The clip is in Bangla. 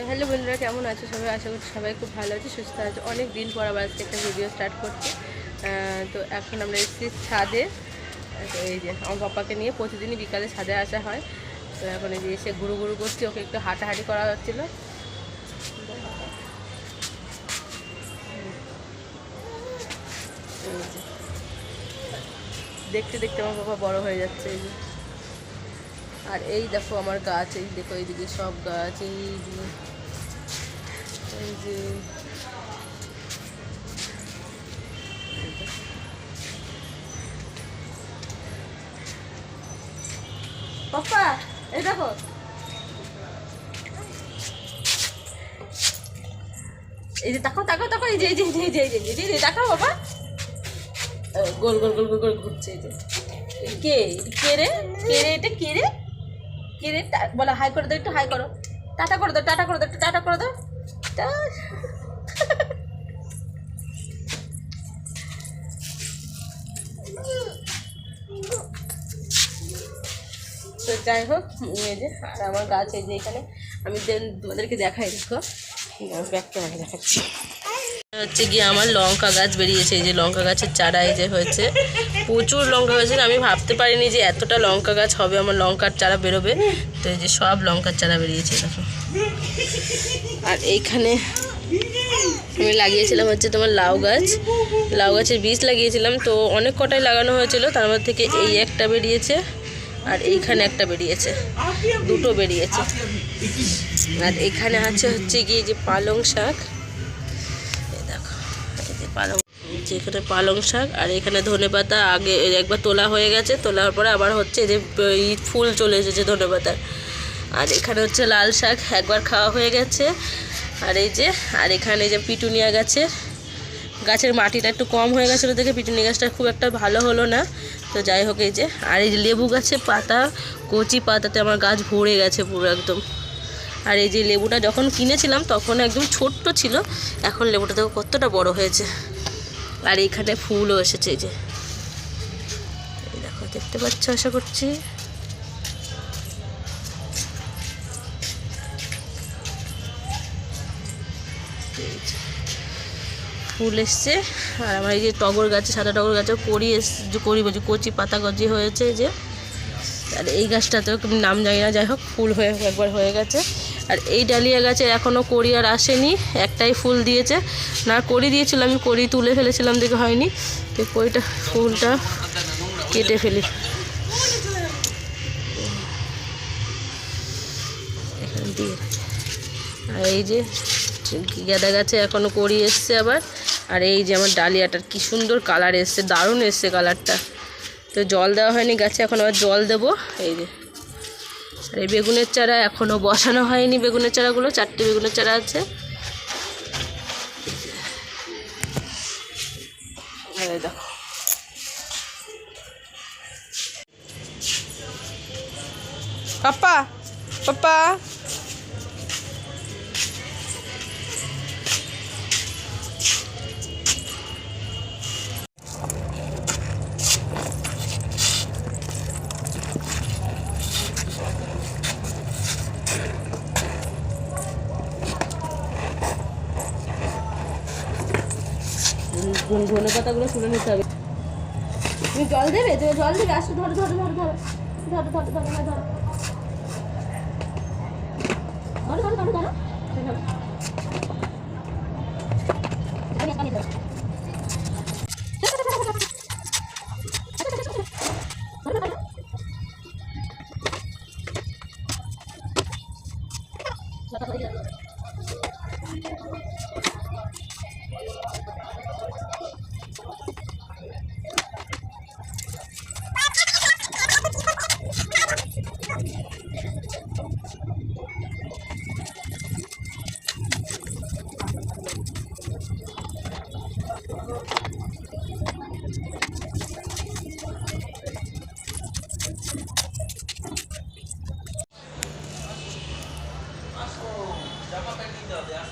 তো হ্যালো বন্ধুরা, কেমন আছো সবাই? আশা করছি সবাই খুব ভালো আছে, সুস্থ আছে। অনেক দিন পর আবার আজকে একটা ভিডিও স্টার্ট করছি। তো এখন আমরা এসেছি ছাদে। এই যে, আমার পাপাকে নিয়ে প্রতিদিনই বিকালে ছাদে আসা হয়। তো এখন এই যে এসে ঘুরু ঘুরু করছি, ওকে একটু হাঁটাহাঁটি করা হচ্ছিল। দেখতে দেখতে আমার বাবা বড় হয়ে যাচ্ছে, এই যে। আর এই দেখো আমার গাছ, এই দেখো, এইদিকে সব গাছ, এই যে এই যে। পাপা এই দেখো। এই যে তাকাও তাকাও তাকাও, এই যে এই যে এই যে এই যে, এই বাবা গোল গোল গোল গোল গোল ঘুরছে, এই যে। কে? কে রে? কে রে? এটা কে রে? কে রে বলো হাই করে দাও, একটু হাই করো। টাটা করে দাও, টাটা করে দাও, একটু টাটা করে দাও। তো যাই হোক, এই যে, আর আমার গাছ এই যে এখানে, আমি তোমাদেরকে দেখাই, দেখো। ব্যাক ক্যামেরা দেখাচ্ছি। হচ্ছে গিয়ে আমার লঙ্কা গাছ বেরিয়েছে, এই যে লঙ্কা গাছের চারা এই যে হয়েছে। প্রচুর লঙ্কা হয়েছে, আমি ভাবতে পারিনি যে এতটা লঙ্কা গাছ হবে, আমার লঙ্কার চারা বেরোবে। তো এই যে সব লঙ্কার চারা বেরিয়েছে, দেখো। আর এইখানে আমি লাগিয়েছিলাম হচ্ছে তোমার লাউ গাছ। লাউ গাছের বীজ লাগিয়েছিলাম, তো অনেক কটাই লাগানো হয়েছিল, তার মধ্যে থেকে এই একটা বেরিয়েছে, আর এইখানে একটা বেরিয়েছে, দুটো বেরিয়েছে। আর এখানে আছে হচ্ছে গিয়ে যে পালং শাক। পালং যে এখানে পালং শাক, আর এখানে ধনে পাতা আগে একবার তোলা হয়ে গেছে, তোলার পরে আবার হচ্ছে যে ফুল চলে এসেছে ধনে পাতার। আর এখানে হচ্ছে লাল শাক একবার খাওয়া হয়ে গেছে, আর এই যে, আর এখানে যে পিটুনিয়া গাছে গাছের মাটিটা একটু কম হয়ে গেছিল দেখে পিটুনি গাছটা খুব একটা ভালো হলো না। তো যাই হোক এই যে, আর এই লেবু গাছে পাতা, কচি পাতাতে আমার গাছ ভরে গেছে পুরো একদম। আর এই যে লেবুটা যখন কিনেছিলাম, তখন একদম ছোট্ট ছিল, এখন লেবুটা দেখো কতটা বড় হয়েছে। আর এইখানে ফুলও এসেছে এই যে। দেখো, দেখতে পাচ্ছ, আশা করছি? ফুল এসছে, আর আমার এই যে টগর গাছে, সাদা টগর গাছে কড়ি এসছে করি বলছি, কচি পাতা গজি হয়েছে যে। আর এই গাছটাতেও নাম জানি না, যাই হোক, ফুল হয়ে একবার হয়ে গেছে। আর এই ডালিয়া গাছে এখনও কড়ি আর আসেনি, একটাই ফুল দিয়েছে। না, কড়ি দিয়েছিল আমি কড়ি তুলে ফেলেছিলাম, দেখে হয়নি। তো কড়িটা, ফুলটা কেটে ফেলি। দিয়ে। আর এই যে গাঁদা গাছে এখনও কড়ি এসছে আবার। আর এই যে আমার ডালিয়াটার কি সুন্দর কালার এসছে, দারুণ এসছে কালারটা। তো জল দেওয়া হয়নি, গাছে এখন আবার জল দেবো। এই যে। আর এই বেগুনের চারা এখনও বসানো হয়নি। বেগুনের চারাগুলো, চারটি বেগুনের চারা আছে। দেখো। পাপা পাপা ধনে পাতাগুলো তুলে নিতে হবে? তুমি জল দেবে? তুমি জল দেবে? আসো ধরো ধরো ধরো ধরো ধরো ধরো। ধরো ধরো ধরো ধরো। ধরো ধরো। apa pengen jawab ya?